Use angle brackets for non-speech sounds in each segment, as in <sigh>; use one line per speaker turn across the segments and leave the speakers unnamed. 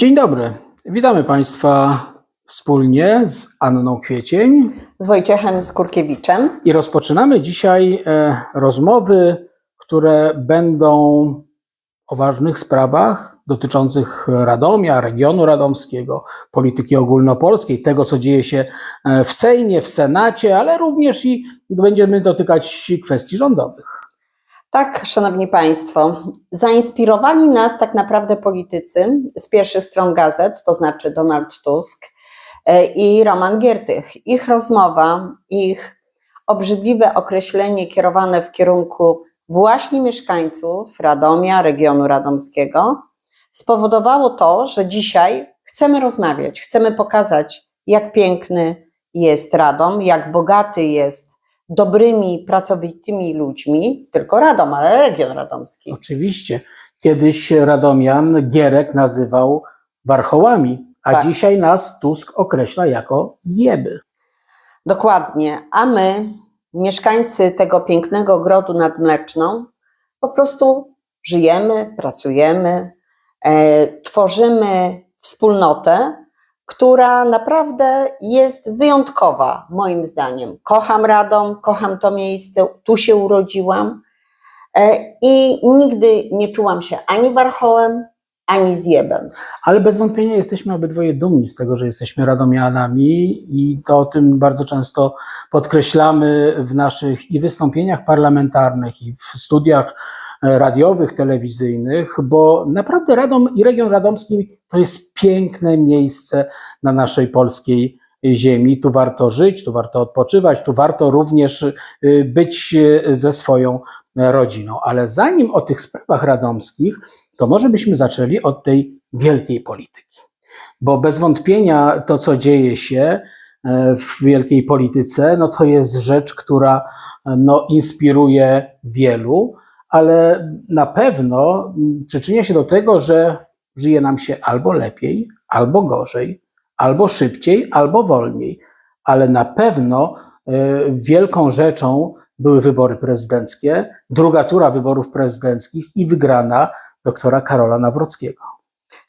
Dzień dobry. Witamy Państwa wspólnie z Anną Kwiecień
z Wojciechem Skurkiewiczem.
i rozpoczynamy dzisiaj e, rozmowy, które będą o ważnych sprawach dotyczących Radomia, regionu radomskiego, polityki ogólnopolskiej, tego co dzieje się e, w Sejmie, w Senacie, ale również i będziemy dotykać kwestii rządowych.
Tak, szanowni państwo, zainspirowali nas tak naprawdę politycy z pierwszych stron gazet, to znaczy Donald Tusk e, i Roman Giertych. Ich rozmowa, ich obrzydliwe określenie kierowane w kierunku właśnie mieszkańców Radomia, regionu radomskiego, spowodowało to, że dzisiaj chcemy rozmawiać, chcemy pokazać, jak piękny jest Radom, jak bogaty jest dobrymi, pracowitymi ludźmi, tylko Radom, ale region radomski.
Oczywiście. Kiedyś Radomian Gierek nazywał warchołami, a
Tak.
dzisiaj nas Tusk określa jako zjeby.
Dokładnie. A my, mieszkańcy tego pięknego grodu nad Mleczną, po prostu żyjemy, pracujemy, e, tworzymy wspólnotę, która naprawdę jest wyjątkowa, moim zdaniem. Kocham Radom, kocham to miejsce, tu się urodziłam e, i nigdy nie czułam się ani warchołem, ani zjebem.
Ale bez wątpienia jesteśmy obydwoje dumni z tego, że jesteśmy Radomianami i to o tym bardzo często podkreślamy w naszych i wystąpieniach parlamentarnych, i w studiach radiowych, telewizyjnych, bo naprawdę Radom i region radomski to jest piękne miejsce na naszej polskiej ziemi. Tu warto żyć, tu warto odpoczywać, tu warto również y, być y, ze swoją rodziną. Ale zanim o tych sprawach radomskich, to może byśmy zaczęli od tej wielkiej polityki. Bo bez wątpienia to, co dzieje się e, w wielkiej polityce, no to jest rzecz, która no, inspiruje wielu, ale na pewno przyczynia się do tego, że żyje nam się albo lepiej, albo gorzej, albo szybciej, albo wolniej. Ale na pewno e, wielką rzeczą były wybory prezydenckie, druga tura wyborów prezydenckich i wygrana doktora Karola Nawrockiego.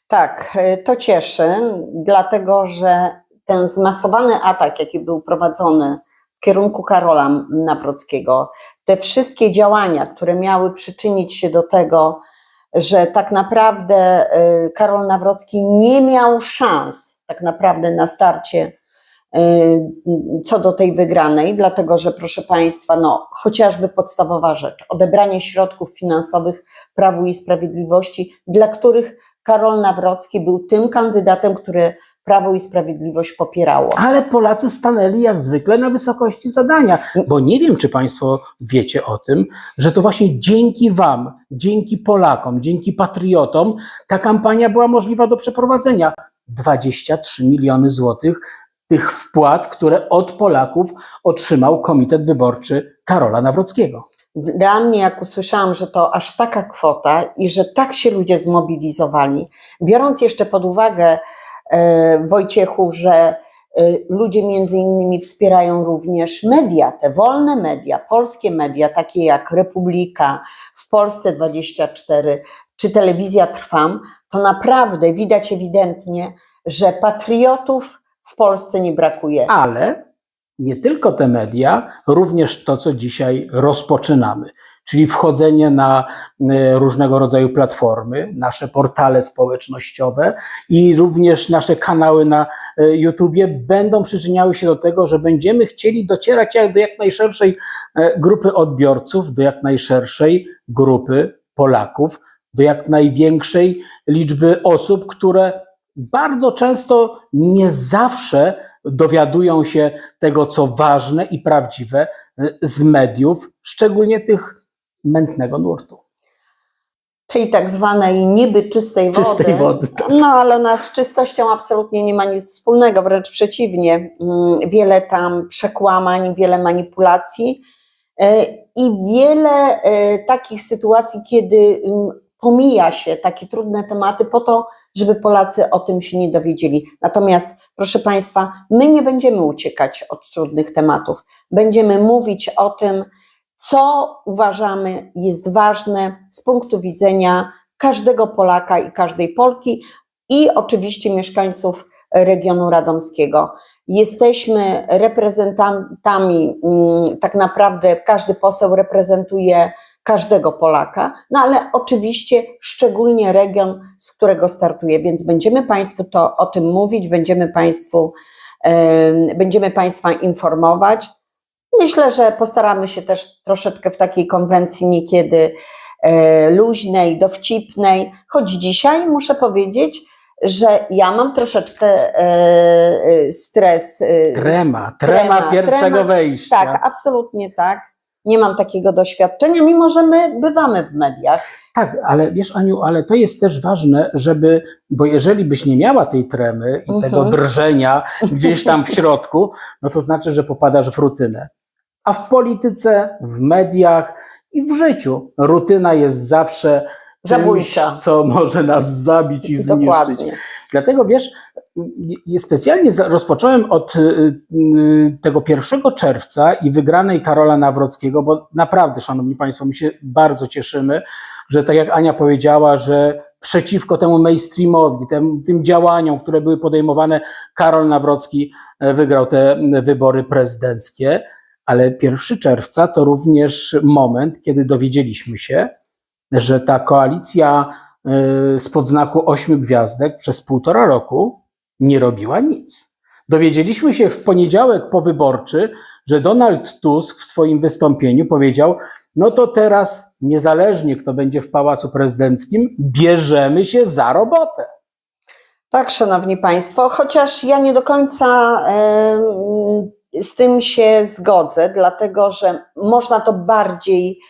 Tak, e, to cieszy, dlatego że ten zmasowany atak, jaki był prowadzony kierunku Karola Nawrockiego, te wszystkie działania, które miały przyczynić się do tego, że tak naprawdę e, Karol Nawrocki nie miał szans tak naprawdę na starcie e, co do tej wygranej, dlatego że proszę Państwa, no chociażby podstawowa rzecz, odebranie środków finansowych Prawu i Sprawiedliwości, dla których Karol Nawrocki był tym kandydatem, który Prawo i Sprawiedliwość popierało.
Ale Polacy stanęli jak zwykle na wysokości zadania, bo nie wiem, czy Państwo wiecie o tym, że to właśnie dzięki Wam, dzięki Polakom, dzięki patriotom ta kampania była możliwa do przeprowadzenia. 23 miliony złotych tych wpłat, które od Polaków otrzymał Komitet Wyborczy Karola Nawrockiego.
Dla mnie, jak usłyszałam, że to aż taka kwota i że tak się ludzie zmobilizowali, biorąc jeszcze pod uwagę, e, Wojciechu, że e, ludzie między innymi wspierają również media, te wolne media, polskie media, takie jak Republika, w Polsce 24 czy Telewizja Trwam, to naprawdę widać ewidentnie, że patriotów w Polsce nie brakuje.
Ale nie tylko te media, również to, co dzisiaj rozpoczynamy, czyli wchodzenie na e, różnego rodzaju platformy, nasze portale społecznościowe i również nasze kanały na e, YouTubie będą przyczyniały się do tego, że będziemy chcieli docierać do jak najszerszej e, grupy odbiorców, do jak najszerszej grupy Polaków, do jak największej liczby osób, które bardzo często nie zawsze dowiadują się tego, co ważne i prawdziwe y, z mediów, szczególnie tych mętnego nurtu.
tej tak zwanej niby czystej wody.
Czystej wody, tak.
No ale ona z czystością absolutnie nie ma nic wspólnego, wręcz przeciwnie. Mm, Wiele tam przekłamań, wiele manipulacji e, i wiele e, takich sytuacji, kiedy mm, pomija się takie trudne tematy po to, żeby Polacy o tym się nie dowiedzieli. Natomiast, proszę Państwa, my nie będziemy uciekać od trudnych tematów. Będziemy mówić o tym, co uważamy jest ważne z punktu widzenia każdego Polaka i każdej Polki. i oczywiście mieszkańców regionu radomskiego. Jesteśmy reprezentantami, mm, tak naprawdę każdy poseł reprezentuje każdego Polaka, no ale oczywiście szczególnie region, z którego startuje, więc będziemy Państwu to o tym mówić, będziemy Państwu, będziemy Państwa informować. Myślę, że postaramy się też troszeczkę w takiej konwencji niekiedy e, luźnej, dowcipnej, choć dzisiaj muszę powiedzieć, że ja mam troszeczkę e, e, stres. e,
Trema, trema, pierwszego
trema.
wejścia.
Tak, absolutnie tak. Nie mam takiego doświadczenia, mimo że my bywamy w mediach.
Tak, ale wiesz, Aniu, ale to jest też ważne, żeby, bo jeżeli byś nie miała tej tremy i
Mhm.
tego drżenia gdzieś tam w środku, no to znaczy, że popadasz w rutynę. A w polityce, w mediach i w życiu rutyna jest zawsze czymś,
Zabójcza.
co może nas zabić i zniszczyć.
Dokładnie.
Dlatego wiesz, specjalnie rozpocząłem od y, y, tego 1 czerwca i wygranej Karola Nawrockiego, bo naprawdę, szanowni państwo, my się bardzo cieszymy, że tak jak Ania powiedziała, że przeciwko temu mainstreamowi, tym, tym działaniom, które były podejmowane, Karol Nawrocki e, wygrał te wybory prezydenckie. Ale 1 czerwca to również moment, kiedy dowiedzieliśmy się, że ta koalicja y, spod znaku ośmiu gwiazdek przez półtora roku nie robiła nic. Dowiedzieliśmy się w poniedziałek powyborczy, że Donald Tusk w swoim wystąpieniu powiedział: No to teraz, niezależnie kto będzie w pałacu prezydenckim, bierzemy się za robotę.
Tak, szanowni państwo, chociaż ja nie do końca z tym się zgodzę, dlatego że można to bardziej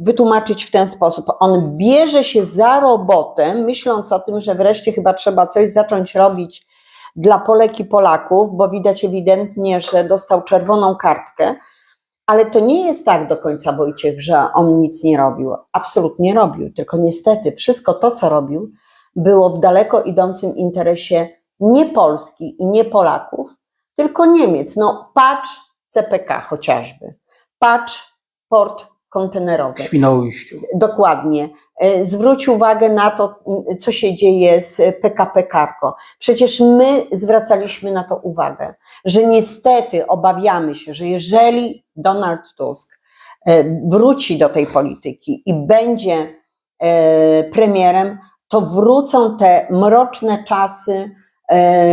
wytłumaczyć w ten sposób. On bierze się za robotę, myśląc o tym, że wreszcie chyba trzeba coś zacząć robić dla Polek i Polaków, bo widać ewidentnie, że dostał czerwoną kartkę. Ale to nie jest tak do końca, Wojciech, że on nic nie robił. Absolutnie robił, tylko niestety wszystko to, co robił, było w daleko idącym interesie nie Polski i nie Polaków, tylko Niemiec. No patrz CPK chociażby, patrz port
W
kontenerowy.
Świnoujściu.
Dokładnie. E, Zwróć uwagę na to, co się dzieje z PKP Cargo. Przecież my zwracaliśmy na to uwagę, że niestety obawiamy się, że jeżeli Donald Tusk e, wróci do tej polityki i będzie e, premierem, to wrócą te mroczne czasy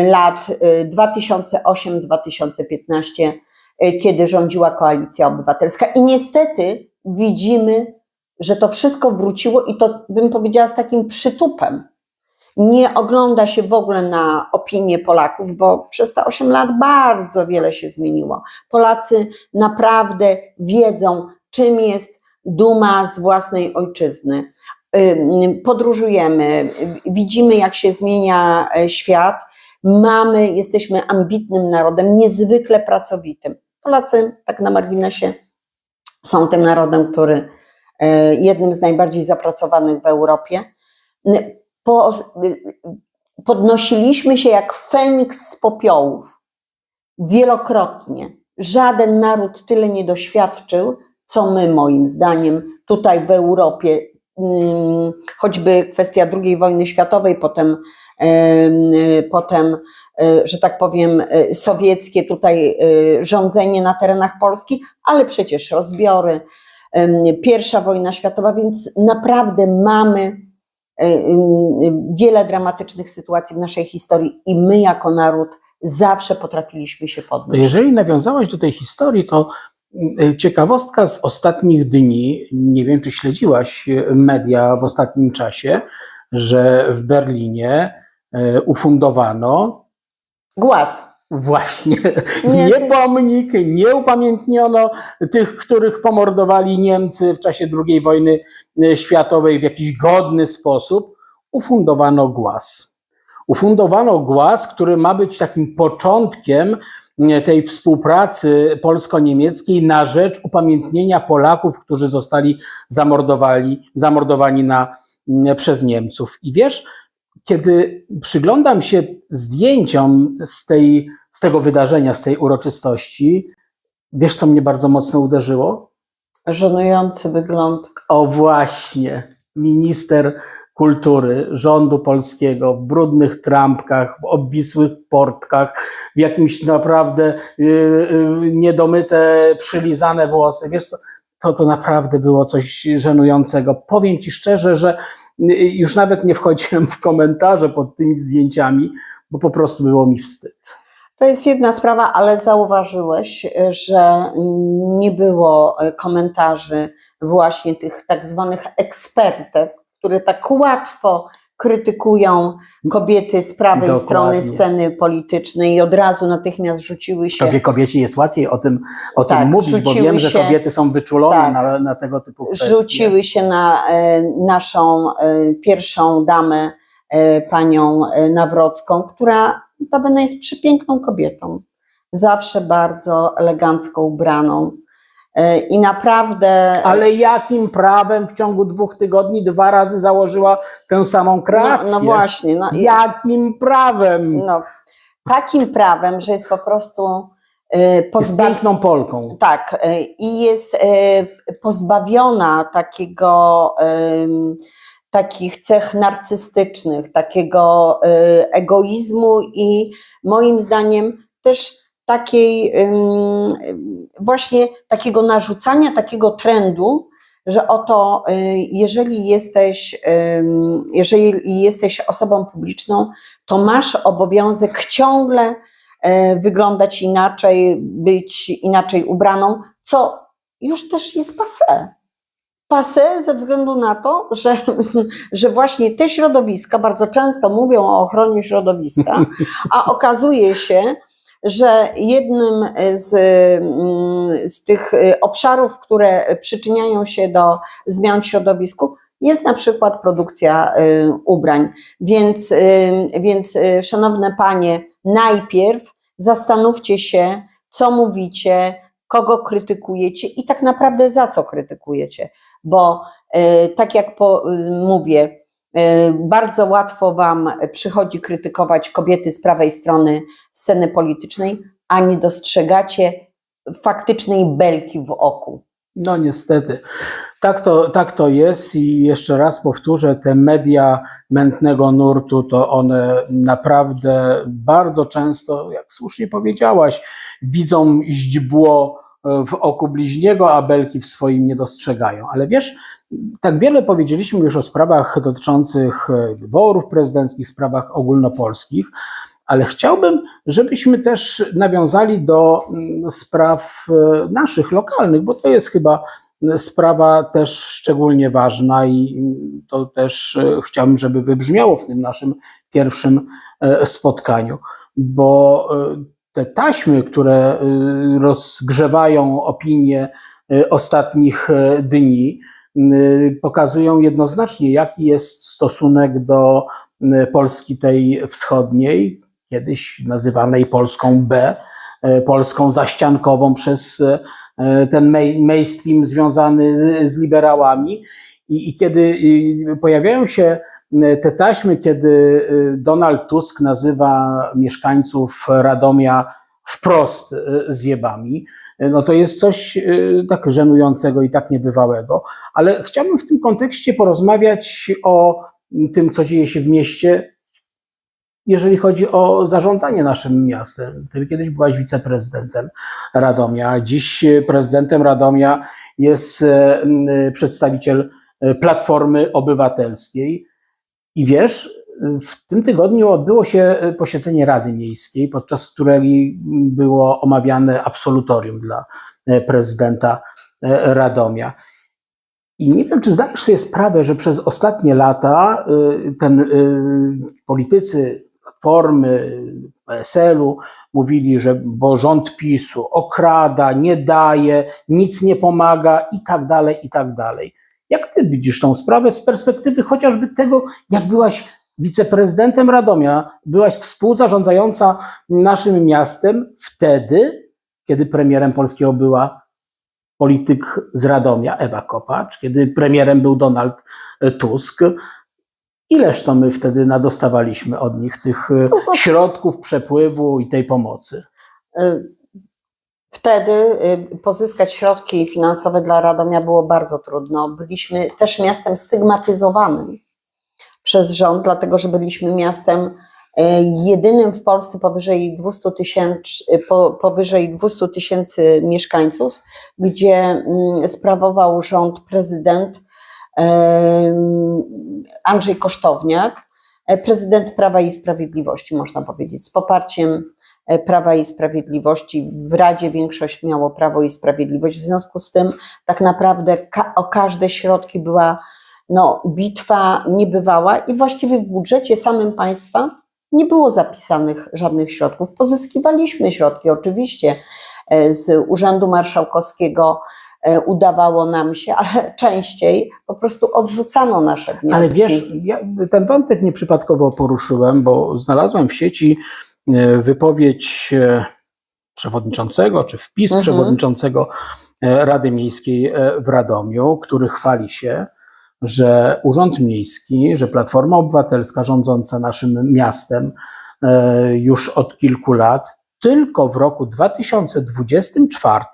lat e, 2008-2015, e, kiedy rządziła koalicja obywatelska. I niestety widzimy, że to wszystko wróciło i to bym powiedziała z takim przytupem. Nie ogląda się w ogóle na opinię Polaków, bo przez te 8 lat bardzo wiele się zmieniło. Polacy naprawdę wiedzą, czym jest duma z własnej ojczyzny. Podróżujemy, widzimy, jak się zmienia e, świat. Mamy, jesteśmy ambitnym narodem, niezwykle pracowitym. Polacy, tak na marginesie, są tym narodem, który e, jednym z najbardziej zapracowanych w Europie. Po, podnosiliśmy się jak Feniks z popiołów. Wielokrotnie. Żaden naród tyle nie doświadczył, co my, moim zdaniem, tutaj w Europie. Ym, Choćby kwestia II wojny światowej, potem, em, y, potem, y, że tak powiem, y, sowieckie tutaj rządzenie na terenach Polski, ale przecież rozbiory, pierwsza wojna światowa, więc naprawdę mamy wiele dramatycznych sytuacji w naszej historii i my jako naród zawsze potrafiliśmy się podnieść.
jeżeli nawiązałaś do tej historii, to ciekawostka z ostatnich dni, nie wiem czy śledziłaś y, media w ostatnim czasie, że w Berlinie y, ufundowano
Głaz.
właśnie <laughs>
Nie,
nie pomnik, nie upamiętniono tych, których pomordowali Niemcy w czasie II wojny y, światowej w jakiś godny sposób, ufundowano głaz. Ufundowano głaz, który ma być takim początkiem tej współpracy polsko-niemieckiej na rzecz upamiętnienia Polaków, którzy zostali zamordowali, zamordowani na, m, przez Niemców. I wiesz, kiedy przyglądam się zdjęciom z, tej, z tego wydarzenia, z tej uroczystości, wiesz, co mnie bardzo mocno uderzyło?
Żenujący wygląd.
O właśnie, minister kultury rządu polskiego w brudnych trampkach, w obwisłych portkach, w jakimś naprawdę y, y, niedomyte, przylizane włosy. Wiesz co, to, to naprawdę było coś żenującego. Powiem Ci szczerze, że y, już nawet nie wchodziłem w komentarze pod tymi zdjęciami, bo po prostu było mi wstyd.
To jest jedna sprawa, ale zauważyłeś, że nie było komentarzy właśnie tych tak zwanych ekspertek, które tak łatwo krytykują kobiety z prawej
Dokładnie.
strony sceny politycznej i od razu natychmiast rzuciły się.
Tobie kobiecie jest łatwiej o tym, o
Tak,
tym mówić, bo wiem, że
się-
kobiety są wyczulone
tak.
na, na tego typu kwestie.
rzuciły się na e, naszą e, pierwszą damę, e, panią e, Nawrocką, która notabene jest przepiękną kobietą. Zawsze bardzo elegancko ubraną. E, I naprawdę.
Ale jakim prawem w ciągu dwóch tygodni dwa razy założyła tę samą
no,
kreację?
no właśnie. No,
Jakim prawem?
no, takim prawem, że jest po prostu e, pozbawiona.
piękną Polką.
Tak, e, i jest e, pozbawiona takiego, takich cech narcystycznych, takiego e, egoizmu i moim zdaniem też takiej właśnie takiego narzucania takiego trendu, że oto e, jeżeli jesteś, jeżeli jesteś osobą publiczną, to masz obowiązek ciągle e, wyglądać inaczej, być inaczej ubraną, co już też jest passé. Passé ze względu na to, że, <laughs> że właśnie te środowiska bardzo często mówią o ochronie środowiska, a okazuje się, że jednym z, mm, z tych y, obszarów, które przyczyniają się do zmian w środowisku, jest na przykład produkcja y, ubrań. Więc, y, więc szanowne panie, najpierw zastanówcie się, co mówicie, kogo krytykujecie i tak naprawdę za co krytykujecie. Bo tak jak po, mówię, bardzo łatwo Wam przychodzi krytykować kobiety z prawej strony sceny politycznej, a nie dostrzegacie faktycznej belki w oku.
No niestety. Tak to, tak to jest i jeszcze raz powtórzę, te media mętnego nurtu, to one naprawdę bardzo często, jak słusznie powiedziałaś, widzą źdźbło w oku bliźniego, a belki w swoim nie dostrzegają. Ale wiesz, tak wiele powiedzieliśmy już o sprawach dotyczących e, wyborów prezydenckich, sprawach ogólnopolskich, ale chciałbym, żebyśmy też nawiązali do mm, spraw e, naszych, lokalnych, bo to jest chyba mm, sprawa też szczególnie ważna i mm, to też e, chciałbym, żeby wybrzmiało w tym naszym pierwszym e, spotkaniu, bo e, te taśmy, które e, rozgrzewają opinię e, ostatnich e, dni, pokazują jednoznacznie, jaki jest stosunek do Polski tej wschodniej, kiedyś nazywanej Polską B, Polską zaściankową przez ten main- mainstream związany z- liberałami. I, I kiedy y, pojawiają się te taśmy, kiedy y, Donald Tusk nazywa mieszkańców Radomia wprost e, zjebami, e, no to jest coś tak żenującego i tak niebywałego. Ale chciałbym w tym kontekście porozmawiać o tym, co dzieje się w mieście, jeżeli chodzi o zarządzanie naszym miastem. Ty kiedyś byłaś wiceprezydentem Radomia, dziś prezydentem Radomia jest przedstawiciel Platformy Obywatelskiej. I wiesz, w tym tygodniu odbyło się e, posiedzenie Rady Miejskiej, podczas której było omawiane absolutorium dla e, prezydenta e, Radomia. I nie wiem, czy zdajesz sobie sprawę, że przez ostatnie lata ten politycy Platformy, PSL-u mówili, że bo rząd PiSu okrada, nie daje, nic nie pomaga i tak dalej, i tak dalej. Jak ty widzisz tą sprawę z perspektywy chociażby tego, jak byłaś wiceprezydentem Radomia, byłaś współzarządzająca naszym miastem wtedy, kiedy premierem polskiego była polityk z Radomia, Ewa Kopacz, kiedy premierem był Donald e, Tusk. Ileż to my wtedy nadostawaliśmy od nich tych e,
To znaczy-
środków przepływu i tej pomocy?
Y, Wtedy y, pozyskać środki finansowe dla Radomia było bardzo trudno. Byliśmy też miastem stygmatyzowanym. przez rząd, dlatego że byliśmy miastem e, jedynym w Polsce powyżej 200 tysięcy, po, powyżej 200 tysięcy mieszkańców, gdzie mm, sprawował rząd prezydent Andrzej Kosztowniak, e, prezydent Prawa i Sprawiedliwości, można powiedzieć, z poparciem Prawa i Sprawiedliwości. W Radzie większość miało Prawo i Sprawiedliwość, w związku z tym tak naprawdę ka- o każde środki była no, bitwa niebywała i właściwie w budżecie samym państwa nie było zapisanych żadnych środków. Pozyskiwaliśmy środki oczywiście e, z Urzędu Marszałkowskiego, e, udawało nam się, <laughs> ale częściej po prostu odrzucano nasze wnioski.
Ale wiesz, ja ten wątek nieprzypadkowo poruszyłem, bo znalazłem w sieci e, wypowiedź e, przewodniczącego, czy wpis
Mhm.
przewodniczącego e, Rady Miejskiej e, w Radomiu, który chwali się, że Urząd Miejski, że Platforma Obywatelska rządząca naszym miastem e, już od kilku lat, tylko w roku 2024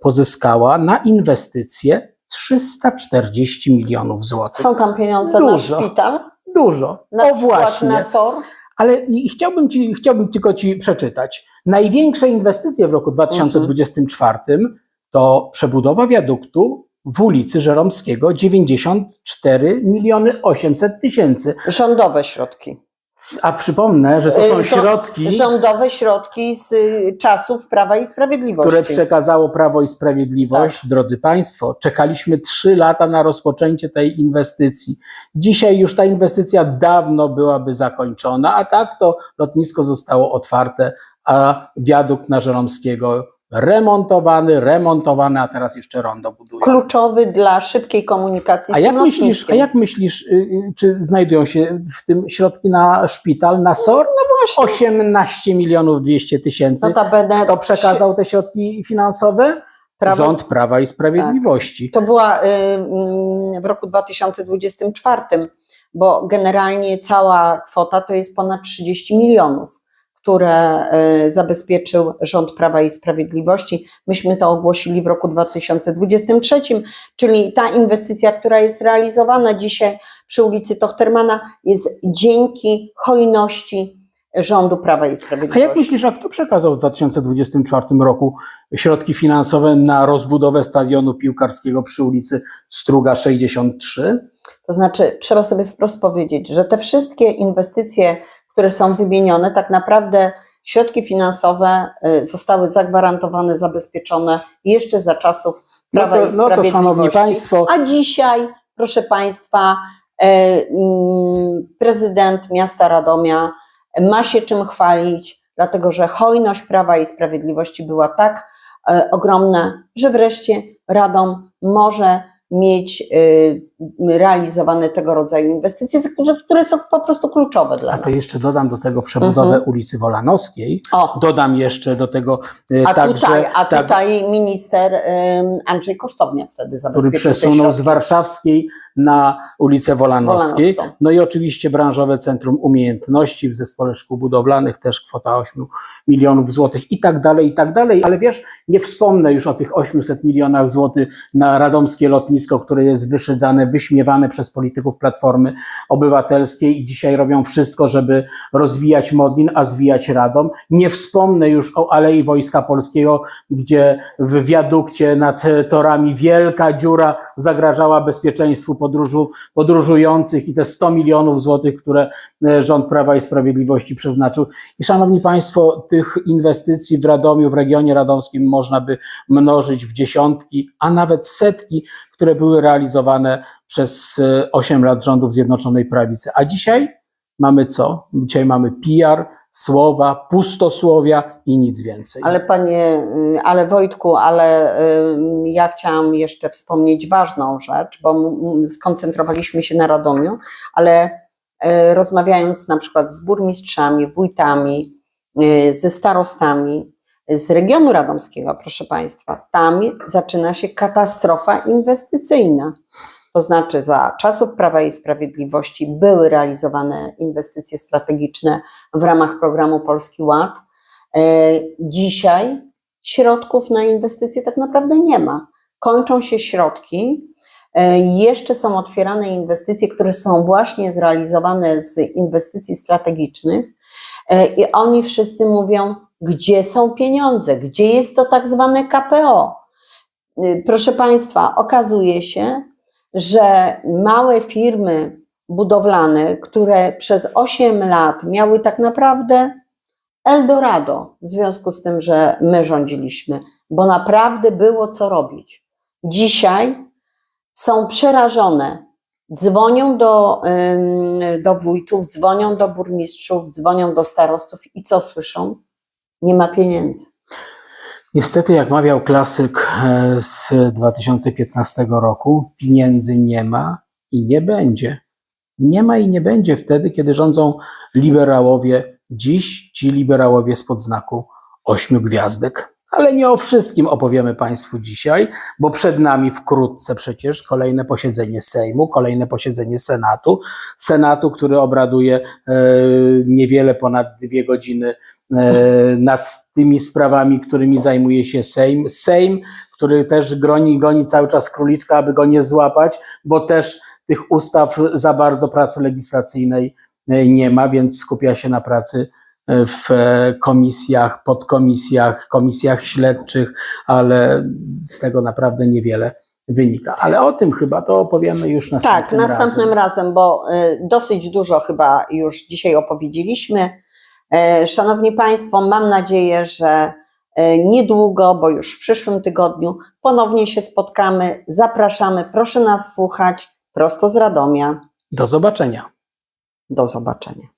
pozyskała na inwestycje 340 milionów złotych.
Są tam pieniądze
Dużo.
na szpital,
Dużo.
na
o właśnie.
na SOR.
Ale chciałbym, ci, chciałbym tylko Ci przeczytać. Największe inwestycje w roku 2024 to przebudowa wiaduktu w ulicy Żeromskiego 94 miliony 800 tysięcy.
Rządowe środki.
A przypomnę, że to
Y,
są
to
środki,
Rządowe środki z y, czasów Prawa i Sprawiedliwości.
które przekazało Prawo i Sprawiedliwość.
Tak.
Drodzy Państwo, czekaliśmy trzy lata na rozpoczęcie tej inwestycji. Dzisiaj już ta inwestycja dawno byłaby zakończona, a tak to lotnisko zostało otwarte, a wiadukt na Żeromskiego remontowany, remontowany, a teraz jeszcze rondo buduje.
Kluczowy dla szybkiej komunikacji
A
z
jak
tym
myślisz, a jak myślisz, czy znajdują się w tym środki na szpital, na SOR?
No właśnie,
18 milionów 200 tysięcy.
notabene
Kto przekazał te środki finansowe?
Prawo-
Rząd Prawa i Sprawiedliwości.
To była y, mm, w roku 2024, bo generalnie cała kwota to jest ponad 30 milionów, które y, zabezpieczył rząd Prawa i Sprawiedliwości. Myśmy to ogłosili w roku 2023, czyli ta inwestycja, która jest realizowana dzisiaj przy ulicy Tochtermana, jest dzięki hojności rządu Prawa i
A
Sprawiedliwości.
jak myślisz, a kto przekazał w 2024 roku środki finansowe na rozbudowę stadionu piłkarskiego przy ulicy Struga 63?
To znaczy, trzeba sobie wprost powiedzieć, że te wszystkie inwestycje, które są wymienione, tak naprawdę środki finansowe y, zostały zagwarantowane, zabezpieczone jeszcze za czasów
No
Prawa
to-
i
no to,
Sprawiedliwości.
szanowni państwo-
A dzisiaj, proszę Państwa, e, mm, prezydent miasta Radomia ma się czym chwalić, dlatego że hojność Prawa i Sprawiedliwości była tak e, ogromna, że wreszcie Radom może mieć e, realizowane tego rodzaju inwestycje, które- są po prostu kluczowe dla
A
nas.
to jeszcze dodam do tego przebudowę
Mhm.
ulicy Wolanowskiej.
O,
Dodam jeszcze do tego e,
a
także,
tutaj, a
tak,
tutaj minister Andrzej Kosztowniak wtedy
który
zabezpieczył te
przesunął z. Warszawskiej na ulicę Wolanowskiej.
Wolanowską.
No i oczywiście branżowe Centrum Umiejętności w Zespole Szkół Budowlanych też kwota 8 milionów złotych i tak dalej, i tak dalej. Ale wiesz, nie wspomnę już o tych 800 milionach złotych na radomskie lotnisko, które jest wyszydzane, wyśmiewane przez polityków Platformy Obywatelskiej i dzisiaj robią wszystko, żeby rozwijać Modlin, a zwijać Radom. Nie wspomnę już o Alei Wojska Polskiego, gdzie w wiadukcie nad torami wielka dziura zagrażała bezpieczeństwu podróżu, podróżujących i te 100 milionów złotych, które e, rząd Prawa i Sprawiedliwości przeznaczył. I szanowni państwo, tych inwestycji w Radomiu, w regionie radomskim można by mnożyć w dziesiątki, a nawet setki, które były realizowane przez e, 8 lat rządów Zjednoczonej Prawicy. A dzisiaj mamy co? Dzisiaj mamy PR, słowa, pustosłowia i nic więcej.
Ale panie, y, ale Wojtku, ale y, ja chciałam jeszcze wspomnieć ważną rzecz, bo skoncentrowaliśmy się na Radomiu, ale y, rozmawiając na przykład z burmistrzami, wójtami, ze starostami z regionu radomskiego, proszę Państwa, tam zaczyna się katastrofa inwestycyjna. To znaczy, za czasów Prawa i Sprawiedliwości były realizowane inwestycje strategiczne w ramach programu Polski Ład. E, Dzisiaj środków na inwestycje tak naprawdę nie ma. Kończą się środki E, Jeszcze są otwierane inwestycje, które są właśnie zrealizowane z inwestycji strategicznych E, i oni wszyscy mówią, gdzie są pieniądze, gdzie jest to tak zwane KPO. Proszę Państwa, okazuje się, że małe firmy budowlane, które przez 8 lat miały tak naprawdę Eldorado w związku z tym, że my rządziliśmy, bo naprawdę było co robić. Dzisiaj są przerażone. Dzwonią do, do wójtów, dzwonią do burmistrzów, dzwonią do starostów i co słyszą? Nie ma pieniędzy.
Niestety, jak mawiał klasyk e, z 2015 roku, pieniędzy nie ma i nie będzie. Nie ma i nie będzie wtedy, kiedy rządzą liberałowie. Dziś ci liberałowie spod znaku ośmiu gwiazdek. Ale nie o wszystkim opowiemy Państwu dzisiaj, bo przed nami wkrótce przecież kolejne posiedzenie Sejmu, kolejne posiedzenie Senatu. Senatu, który obraduje e, niewiele ponad dwie godziny nad tymi sprawami, którymi zajmuje się Sejm. Sejm, który też goni, goni cały czas króliczka, aby go nie złapać, bo też tych ustaw za bardzo pracy legislacyjnej e, nie ma, więc skupia się na pracy e, w e, komisjach, podkomisjach, komisjach śledczych, ale z tego naprawdę niewiele wynika. Ale o tym chyba to opowiemy już następnym
Tak, następnym
razem.
razem, bo dosyć dużo chyba już dzisiaj opowiedzieliśmy. E, Szanowni Państwo, mam nadzieję, że e, niedługo, bo już w przyszłym tygodniu ponownie się spotkamy. Zapraszamy, proszę nas słuchać prosto z Radomia.
Do zobaczenia.
Do zobaczenia.